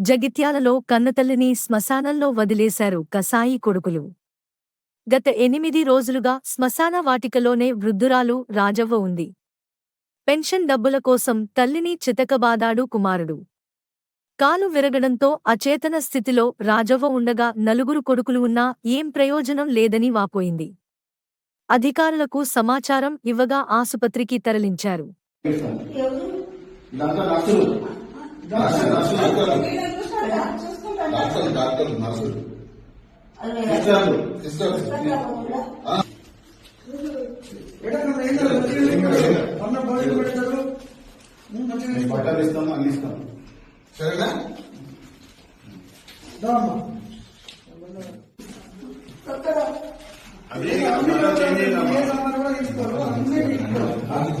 జగిత్యాలలో కన్నతల్లిని శ్మశానంలో వదిలేశారు కసాయి కొడుకులు. గత ఎనిమిది రోజులుగా శ్మశాన వాటికలోనే వృద్ధురాలు రాజవ్వ ఉంది. పెన్షన్ డబ్బుల కోసం తల్లిని చితకబాదాడు కుమారుడు. కాలు విరగడంతో అచేతన స్థితిలో రాజవ్వ ఉండగా నలుగురు కొడుకులు ఉన్నా ఏం ప్రయోజనం లేదని వాపోయింది. అధికారులకు సమాచారం ఇవ్వగా ఆసుపత్రికి తరలించారు. ఇదంతా నర్సులు నర్సులు సిస్టర్లు సిస్టర్స్ బట్టలు ఇస్తాను అన్ని ఇస్తాను సరేనా? అదే. అదే